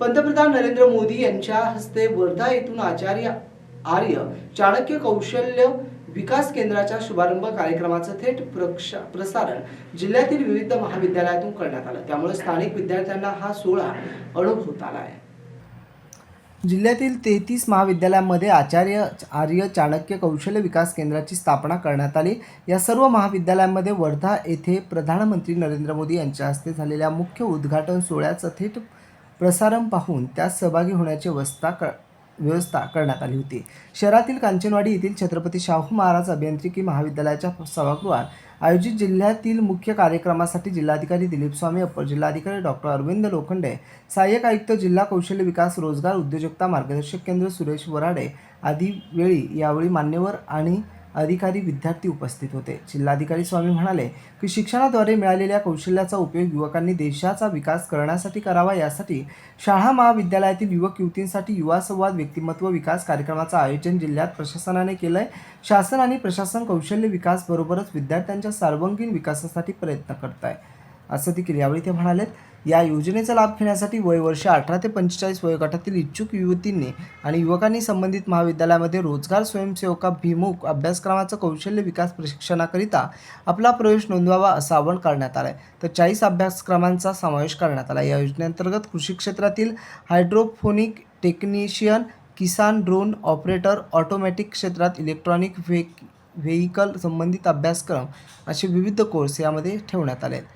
पंतप्रधान नरेंद्र मोदी यांच्या हस्ते वर्धा येथून आचार्य आर्य चाणक्य कौशल्य विकास केंद्राच्या शुभारंभ कार्यक्रमाचं थेट प्रसारण जिल्ह्यातील विविध महाविद्यालयातून करण्यात आलं. त्यामुळे स्थानिक विद्यार्थ्यांना हा सोहळा अनुभवता आला आहे. जिल्ह्यातील तेहतीस महाविद्यालयांमध्ये आचार्य आर्य चाणक्य कौशल्य विकास केंद्राची स्थापना करण्यात आली. या सर्व महाविद्यालयांमध्ये वर्धा येथे प्रधानमंत्री नरेंद्र मोदी यांच्या हस्ते झालेल्या मुख्य उद्घाटन सोहळ्याचं थेट प्रसारण पाहून त्यात सहभागी होण्याची व्यवस्था क व्यवस्था करण्यात आली होती. शहरातील कांचनवाडी येथील छत्रपती शाहू महाराज अभियांत्रिकी महाविद्यालयाच्या सभागृहात आयोजित जिल्ह्यातील मुख्य कार्यक्रमासाठी जिल्हाधिकारी दिलीप स्वामी अप्पर जिल्हाधिकारी डॉक्टर अरविंद लोखंडे सहाय्यक आयुक्त जिल्हा कौशल्य विकास रोजगार उद्योजकता मार्गदर्शक केंद्र सुरेश वराडे आदी वेळी यावेळी मान्यवर आणि अधिकारी विद्यार्थी उपस्थित होते. जिल्हाधिकारी स्वामी म्हणाले की शिक्षणाद्वारे मिळालेल्या कौशल्याचा उपयोग युवकांनी देशाचा विकास करण्यासाठी करावा यासाठी शाळा महाविद्यालयातील युवक युवतींसाठी युवा संवाद व्यक्तिमत्व विकास कार्यक्रमाचं आयोजन जिल्ह्यात प्रशासनाने केलं आहे शासन आणि प्रशासन कौशल्य विकास बरोबरच विद्यार्थ्यांच्या सर्वांगीण विकासासाठी प्रयत्न करत आहे असं देखील यावेळी ते म्हणालेत. या योजनेचा लाभ घेण्यासाठी वयवर्ष अठरा ते पंचेचाळीस वयोगटातील इच्छुक युवतींनी आणि युवकांनी संबंधित महाविद्यालयामध्ये रोजगार स्वयंसेवकाभिमुख अभ्यासक्रमाचं कौशल्य विकास प्रशिक्षणाकरिता आपला प्रवेश नोंदवावा असं आवाहन करण्यात आलं आहे तर चाळीस अभ्यासक्रमांचा समावेश करण्यात आला. या योजनेअंतर्गत कृषी क्षेत्रातील hydroponic technician Kisan drone operator automatic क्षेत्रात इलेक्ट्रॉनिक व्हे व्हेइकल संबंधित अभ्यासक्रम असे विविध कोर्स यामध्ये ठेवण्यात आले आहेत